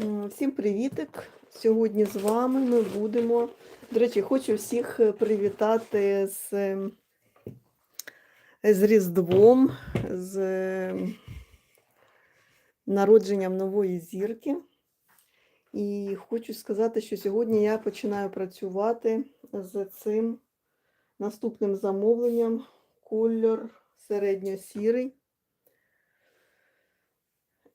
М, Всім привітик! Сьогодні з вами ми будемо. До речі, хочу всіх е, привітати з, ем, з Різдвом, з народженням нової зірки. І хочу сказати, що сьогодні я починаю працювати з цим наступним замовленням кольор середньо-сірий.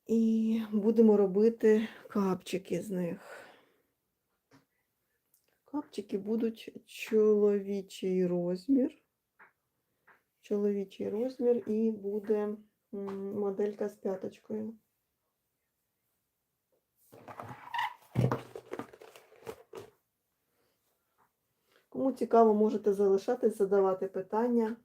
І будемо робити капчики з них. Капчики будуть чоловічий розмір. Чоловічий розмір і буде моделька з п'яточкою. Кому цікаво, можете залишатись, задавати питання.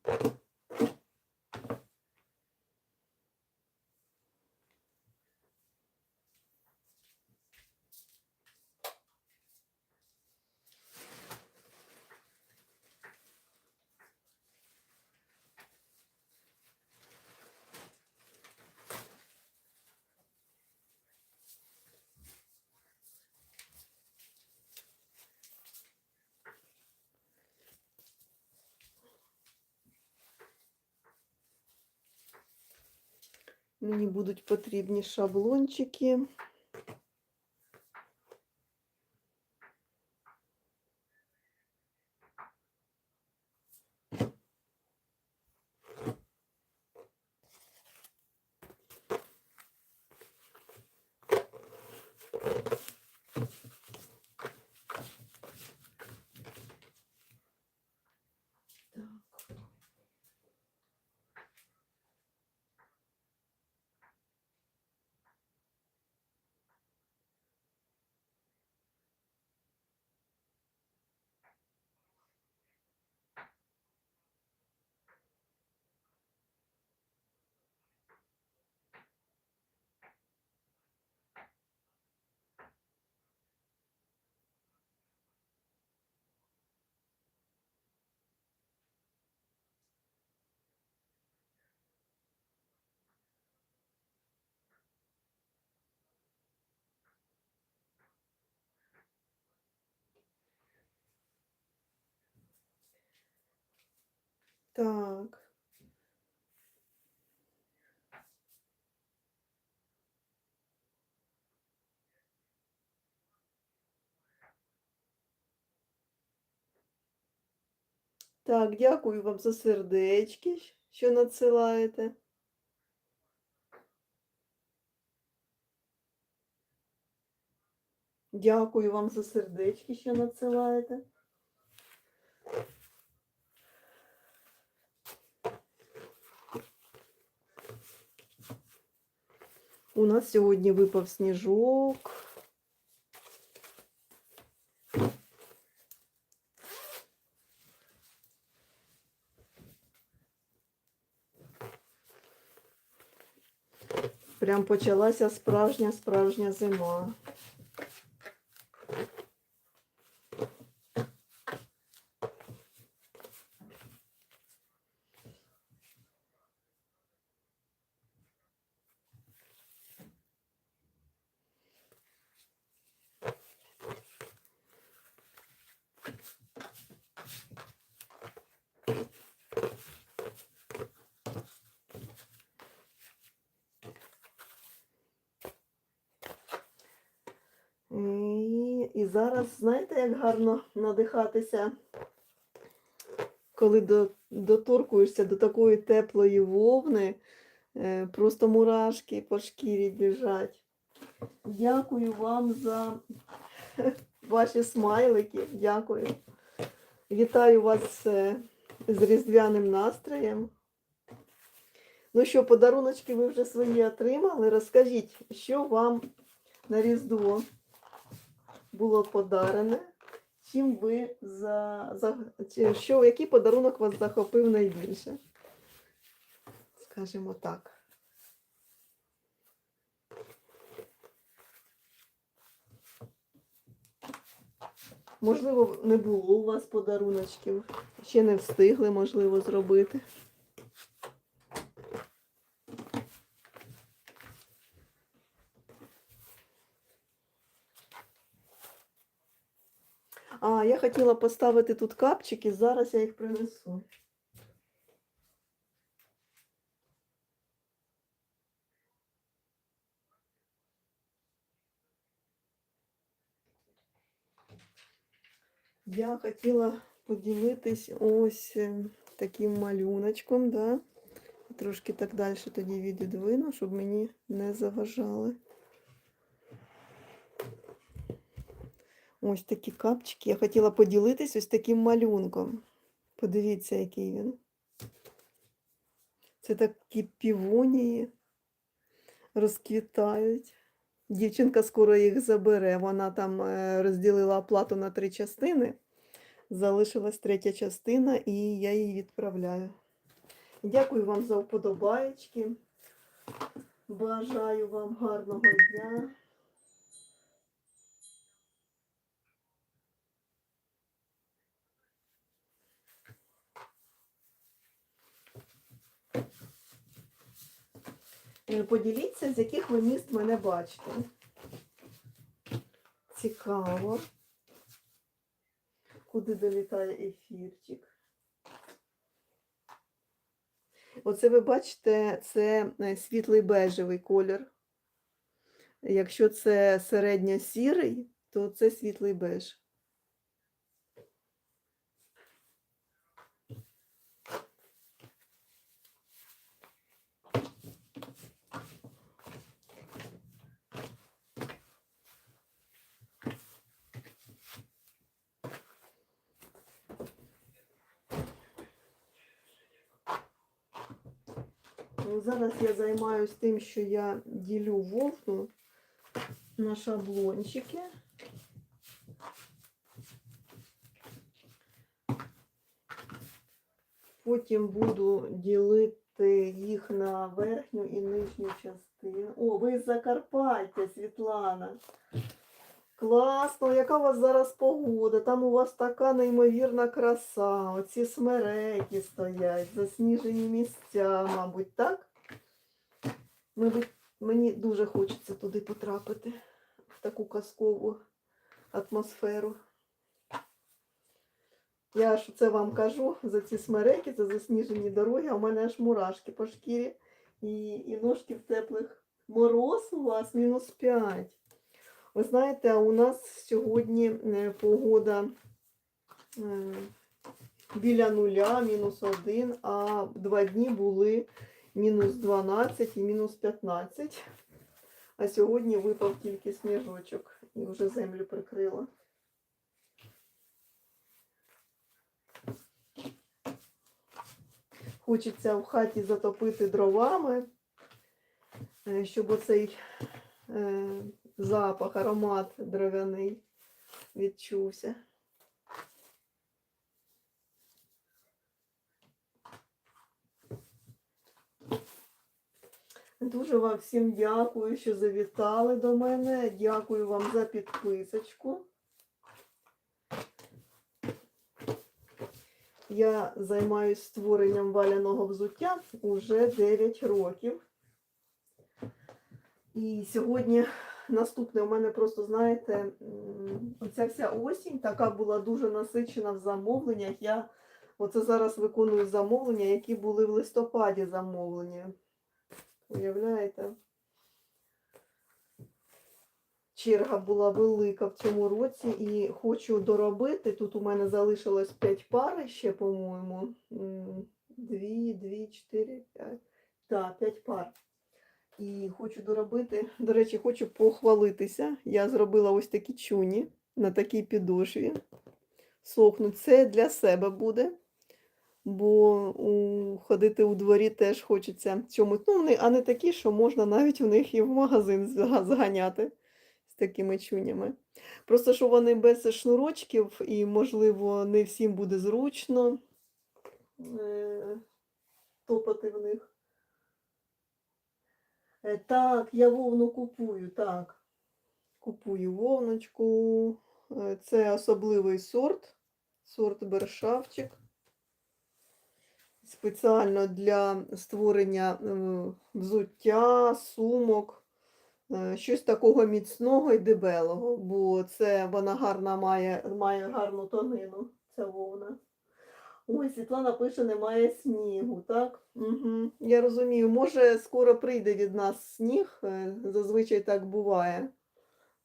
Мені будуть потрібні шаблончики. Так. Так, дякую вам за сердечки, що надсилаєте. Дякую вам за сердечки, що надсилаєте. У нас сьогодні випав сніжок. Прям почалася справжня справжня зима. Зараз, знаєте, як гарно надихатися, коли до, доторкуєшся до такої теплої вовни, е, просто мурашки по шкірі біжать. Дякую вам за ваші смайлики. Дякую. Вітаю вас е, з різдвяним настроєм. Ну що, подаруночки ви вже свої отримали. Розкажіть, що вам на Різдво було подарене, чим ви за, за що, який подарунок вас захопив найбільше? Скажімо так. Можливо, не було у вас подаруночків, ще не встигли, можливо, зробити. А, я хотіла поставити тут капчики, зараз я їх принесу. Я хотіла поділитись ось е, таким малюночком, да? Трошки так далі тоді відідвину, щоб мені не заважали. Ось такі капчики. Я хотіла поділитись ось таким малюнком. Подивіться, який він. Це такі півонії розквітають. Дівчинка скоро їх забере. Вона там е, розділила оплату на три частини. Залишилась третя частина, і я її відправляю. Дякую вам за вподобаєчки. Бажаю вам гарного дня. Поділіться, з яких ви міст мене бачите. Цікаво. Куди долітає ефірчик? Оце ви бачите, це е, світлий бежевий колір. Якщо це середньо-сірий, то це світлий беж. Зараз я займаюся тим, що я ділю вовну на шаблончики. Потім буду ділити їх на верхню і нижню частину. О, ви з Закарпаття, Світлана. Класно, яка у вас зараз погода? Там у вас така неймовірна краса. Оці смереки стоять, засніжені місця, мабуть, так? Мабуть, мені дуже хочеться туди потрапити, в таку казкову атмосферу. Я ж це вам кажу за ці смереки, за засніжені дороги, а у мене аж мурашки по шкірі і, і ножки в теплих. Мороз у вас мінус 5. Ви знаєте, у нас сьогодні е, погода е, біля нуля, мінус 1, а два дні були мінус 12 і мінус 15. А сьогодні випав тільки сніжочок і вже землю прикрило. Хочеться в хаті затопити дровами, е, щоб оцей запах, аромат дров'яний відчувся. Дуже вам всім дякую, що завітали до мене. Дякую вам за підписочку. Я займаюся створенням валяного взуття уже 9 років. І сьогодні наступне у мене просто, знаєте, оця вся осінь така була дуже насичена в замовленнях. Я оце зараз виконую замовлення, які були в листопаді замовлення. Уявляєте? Черга була велика в цьому році і хочу доробити. Тут у мене залишилось 5 пар ще, по-моєму. М, Дві, дві, чотири, п'ять. Так, 5 пар. І хочу доробити. До речі, хочу похвалитися. Я зробила ось такі чуні на такій підошві. Сохнуть. Це для себе буде. Бо у, ходити у дворі теж хочеться чомусь. Ну, вони, а не такі, що можна навіть в них і в магазин зганяти з такими чунями. Просто що вони без шнурочків, і, можливо, не всім буде зручно е, топати в них. Е, Так, я вовну купую, так. Купую вовночку. Е, Це особливий сорт, сорт бершавчик. Спеціально для створення е, взуття, сумок. щось такого міцного і дебелого, бо це вона гарна має, має гарну тонину, ця вовна. Ой, Світлана пише, немає снігу, так? Угу. Я розумію, може скоро прийде від нас сніг, е, зазвичай так буває.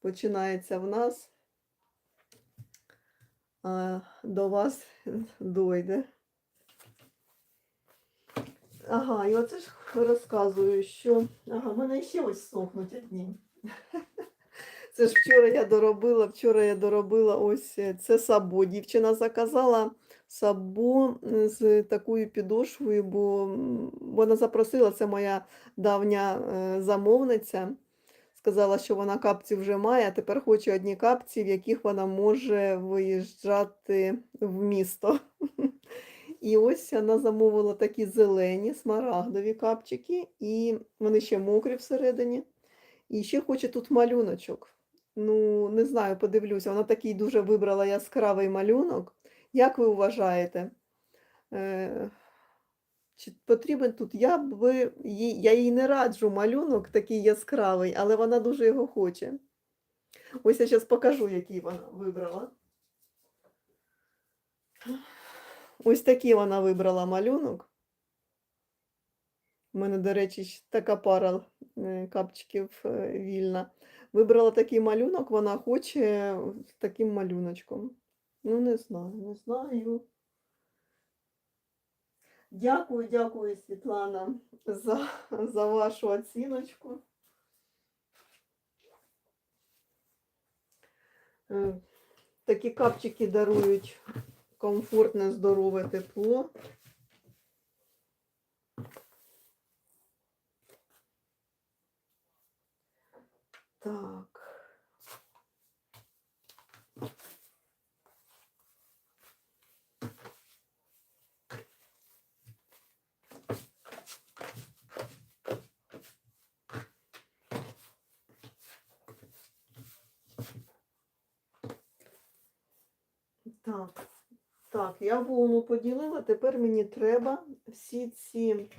Починається в нас, а до вас дойде. Ага, і оце ж розказую, що ага, в мене ще ось сохнуть одні. Це ж вчора я доробила, вчора я доробила ось е, це сабо. Дівчина заказала сабо е, з такою підошвою, бо вона запросила, це моя давня е, замовниця. Сказала, що вона капці вже має, а тепер хоче одні капці, в яких вона може виїжджати в місто. І ось вона замовила такі зелені смарагдові капчики, і вони ще мокрі всередині. І ще хоче тут малюночок. Ну, не знаю, подивлюся. Вона такий дуже вибрала яскравий малюнок. Як ви вважаєте? Е, чи потрібен тут? Я б їй, я їй не раджу малюнок такий яскравий, але вона дуже його хоче. Ось я зараз покажу, який вона вибрала. Ось такий вона вибрала малюнок. У мене, до речі, така пара е, капчиків е, вільна. Вибрала такий малюнок, вона хоче таким малюночком. Ну, не знаю, не знаю. Дякую, дякую, Світлана, за, за вашу оціночку. Е, Такі капчики дарують комфортне, здорове тепло. Так. Так, так, я волну поділила, тепер мені треба всі ці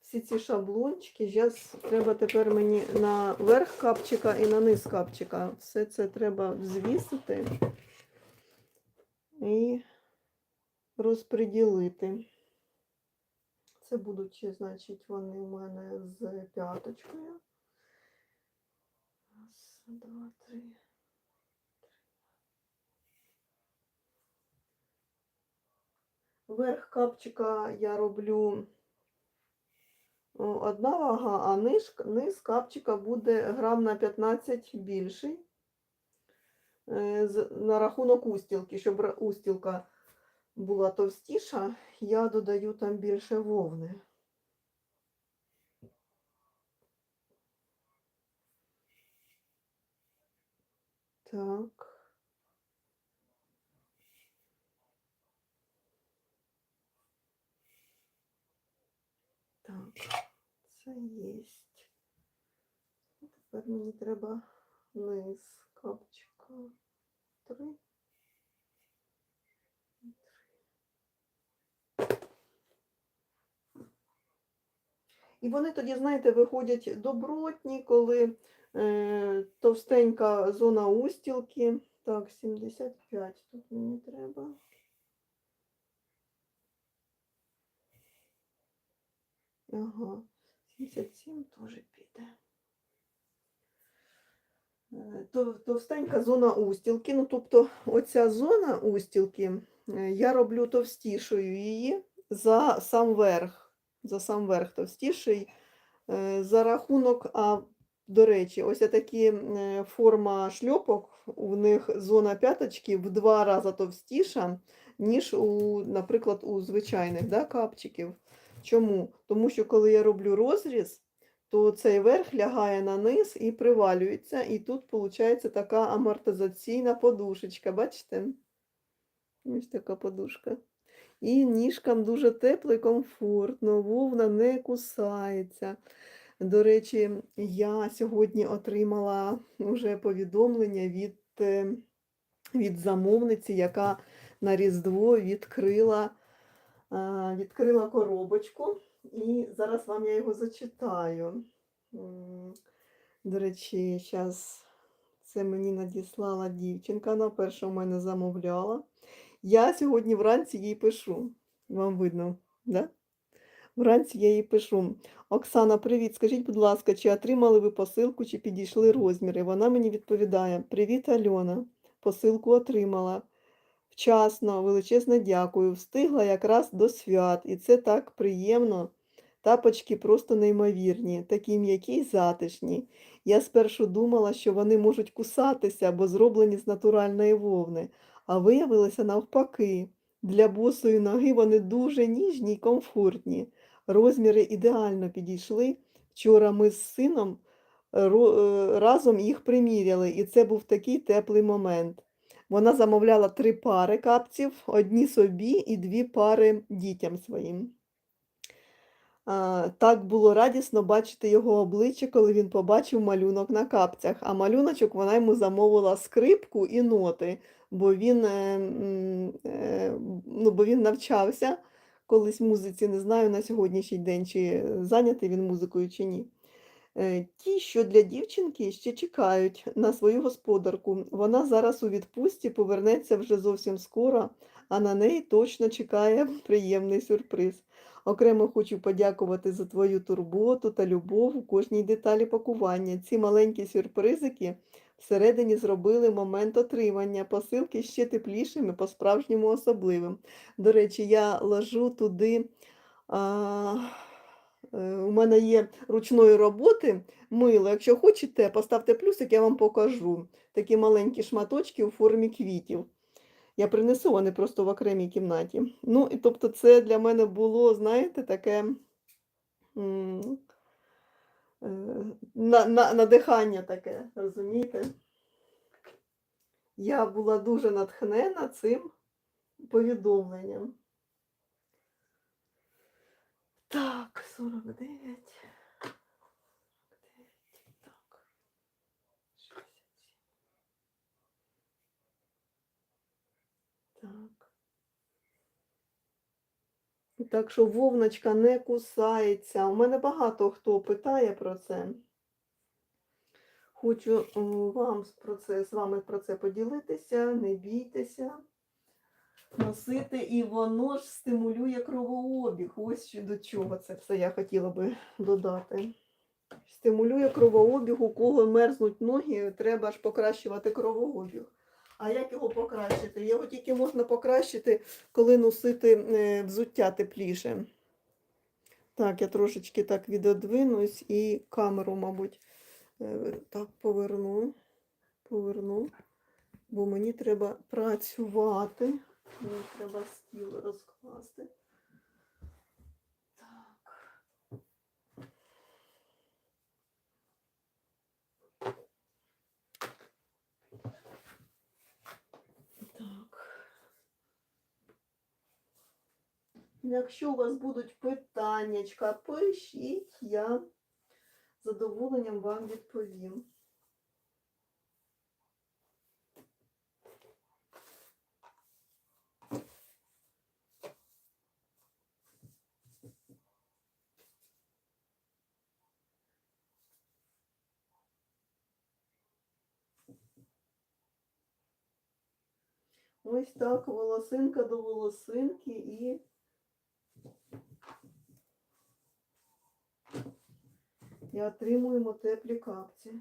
всі ці шаблончики. Зараз треба тепер мені на верх капчика і на низ капчика. Все це треба звісити і розподілити. Це будуть, значить, вони у мене з п'яточкою. Раз, два, три. Верх капчика я роблю одна вага, а низ, низ капчика буде грам на 15 більший. Е, На рахунок устілки, щоб устілка була товстіша, я додаю там більше вовни. Так. Це є. Тепер мені треба низ капчика. Три. І вони тоді, знаєте, виходять добротні, коли е, товстенька зона устілки. Так, 75 тут мені треба. Ага, 77 теж піде. Е, Товстенька зона устілки. Ну, тобто, оця зона устілки, е, я роблю товстішою її за сам верх. За сам верх товстіший. Е, За рахунок, а, до речі, ось такі форма шльопок, у них зона п'яточки в два рази товстіша, ніж, у, наприклад, у звичайних да, капчиків. Чому? Тому що коли я роблю розріз, то цей верх лягає на низ і привалюється, і тут виходить така амортизаційна подушечка. Бачите? Ось така подушка. І ніжкам дуже тепло і комфортно, вовна не кусається. До речі, я сьогодні отримала вже повідомлення від, е, від замовниці, яка на Різдво відкрила, відкрила коробочку. І зараз вам я його зачитаю. До речі, зараз це мені надіслала дівчинка, вона перша у мене замовляла. Я сьогодні вранці їй пишу. Вам видно, да? Вранці я їй пишу. Оксана, привіт. Скажіть, будь ласка, чи отримали ви посилку, чи підійшли розміри? Вона мені відповідає: Привіт, Альона. Посилку отримала. Вчасно, величезне дякую. Встигла якраз до свят, і це так приємно. Тапочки просто неймовірні, такі м'які й затишні. Я спершу думала, що вони можуть кусатися, бо зроблені з натуральної вовни, а виявилося навпаки. Для босої ноги вони дуже ніжні й комфортні. Розміри ідеально підійшли. Вчора ми з сином е, е, разом їх приміряли, і це був такий теплий момент. Вона замовляла три пари капців, одні собі і дві пари дітям своїм. Так було радісно бачити його обличчя, коли він побачив малюнок на капцях. А малюночок вона йому замовила скрипку і ноти, бо він, е, е, ну, бо він навчався колись музиці, не знаю на сьогоднішній день, чи зайнятий він музикою, чи ні. Е, Ті, що для дівчинки ще чекають на свою господарку. Вона зараз у відпустці повернеться вже зовсім скоро, а на неї точно чекає приємний сюрприз. Окремо хочу подякувати за твою турботу та любов у кожній деталі пакування. Ці маленькі сюрпризики всередині зробили момент отримання посилки ще теплішим і по-справжньому особливим. До речі, я ложу туди. А... Е, У мене є ручної роботи мило. Якщо хочете, поставте плюсик, я вам покажу. Такі маленькі шматочки у формі квітів. Я принесу вони просто в окремій кімнаті. Ну, і тобто, це для мене було, знаєте, таке е, на, на, надихання таке, розумієте? Я була дуже натхнена цим повідомленням. Так, 49. Так. 67. Так. Так що вовночка не кусається. У мене багато хто питає про це. Хочу вам про це, з вами про це поділитися, не бійтеся носити, і воно ж стимулює кровообіг. Ось що до чого це все я хотіла би додати. Стимулює кровообіг, у кого мерзнуть ноги, треба ж покращувати кровообіг. А як його покращити? Його тільки можна покращити, коли носити е, взуття тепліше. Так, я трошечки так відодвинусь і камеру, мабуть, е, так поверну. Поверну. Бо мені треба працювати. Мені треба стіл розкласти. Так. Так. Якщо у вас будуть питаннячка, пишіть, я з задоволенням вам відповім. Ось так, волосинка до волосинки і і отримуємо теплі капці.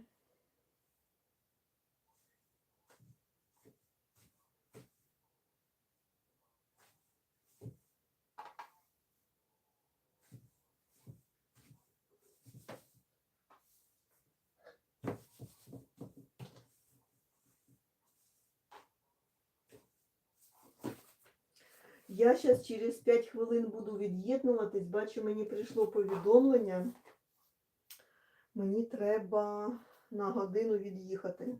Я зараз через 5 хвилин буду від'єднуватись. Бачу, мені прийшло повідомлення. Мені треба на годину від'їхати.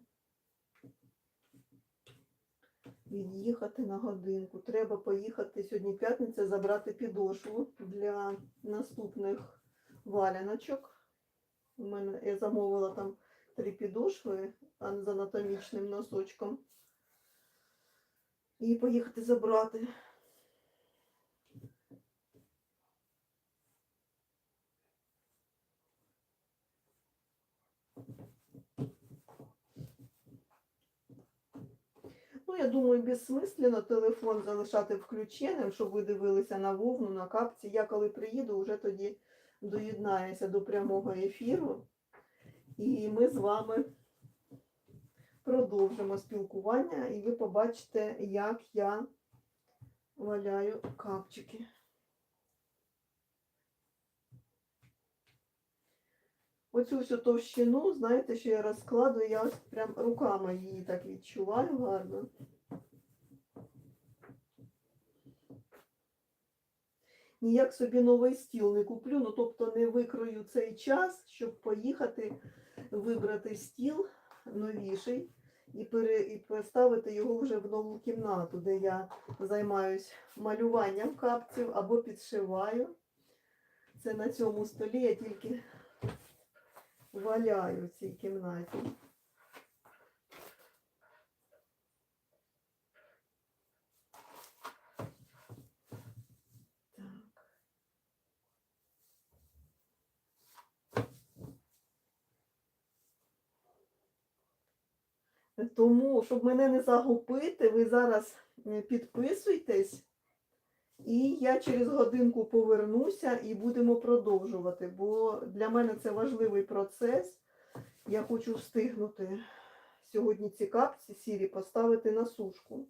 Від'їхати на годинку. Треба поїхати сьогодні п'ятниця, забрати підошву для наступних валяночок. У мене я замовила там три підошви з анатомічним носочком. І поїхати забрати. Ну, я думаю, безсмислено телефон залишати включеним, щоб ви дивилися на вовну, на капці. Я коли приїду, вже тоді доєднаюся до прямого ефіру. І ми з вами продовжимо спілкування, і ви побачите, як я валяю капчики. Оцю всю товщину, знаєте, що я розкладую, я ось прям руками її так відчуваю гарно. Ніяк собі новий стіл не куплю, ну тобто не викрою цей час, щоб поїхати вибрати стіл новіший і, пере, і поставити його вже в нову кімнату, де я займаюсь малюванням капців або підшиваю. Це на цьому столі я тільки валяю в цій кімнаті. Тому, щоб мене не загубити, ви зараз підписуйтесь, і я через годинку повернуся і будемо продовжувати, бо для мене це важливий процес. Я хочу встигнути сьогодні ці капці сірі поставити на сушку.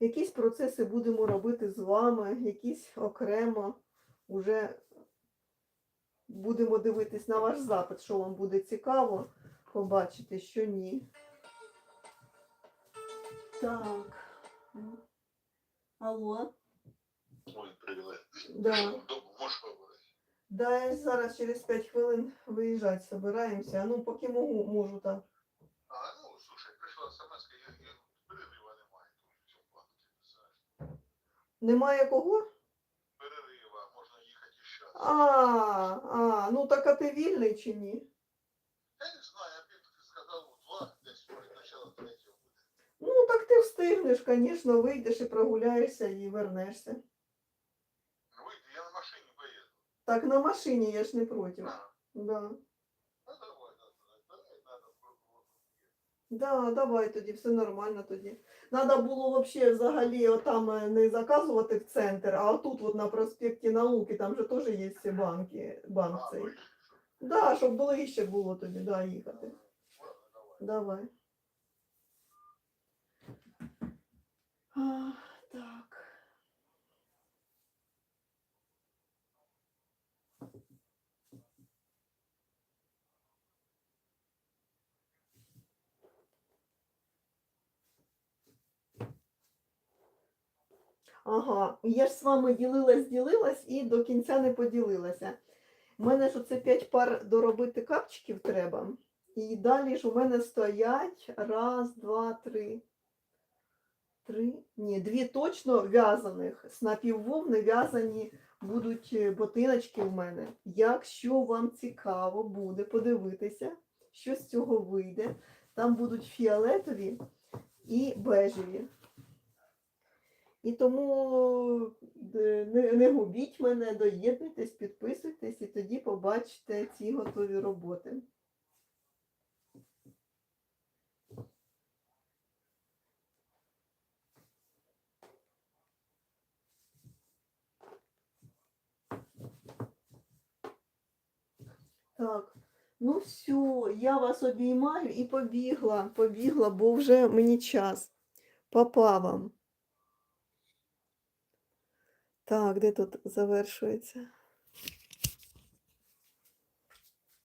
Якісь процеси будемо робити з вами, якісь окремо. Уже будемо дивитись на ваш запит, що вам буде цікаво побачити, що ні. Так. Алло. Ой, привет. Да. Да, я зараз через 5 хвилин виїжджати собираємося. А ну, поки можу, можу так. А, ну, слушай, пришла смс я, я перерыва немає тут в цьому банку, ти знаєш. Немає кого? Перерива, можна їхати ще. А, а, ну так а ти вільний чи ні? Я не знаю, я б сказав, у два, десь перед начало третього буде. Ну, так ти встигнеш, звісно, вийдеш і прогуляєшся і вернешся. Вийди, я на машині поїду. Так на машині я ж не проти. А, Да. ну, давай, давай, давай, надо. Да, давай тоді, все нормально тоді. Надо було вообще взагалі отам е, не заказувати в центр, а тут от на проспекті науки, там же теж є ці банки, банк цей. Да, щоб ближче було тоді, да, їхати. Давай. А, так. Ага, я ж з вами ділилась, ділилась і до кінця не поділилася. У мене ж оце 5 пар доробити капчиків треба. І далі ж у мене стоять раз, два, три. Три. Ні, дві точно в'язаних. З напіввовни в'язані будуть е, ботиночки в мене. Якщо вам цікаво буде подивитися, що з цього вийде, там будуть фіолетові і бежеві. І тому е, не, не губіть мене, доєднуйтесь, підписуйтесь, і тоді побачите ці готові роботи. Так, ну все, я вас обіймаю і побігла, побігла, бо вже мені час. Папа вам. Так, де тут завершується?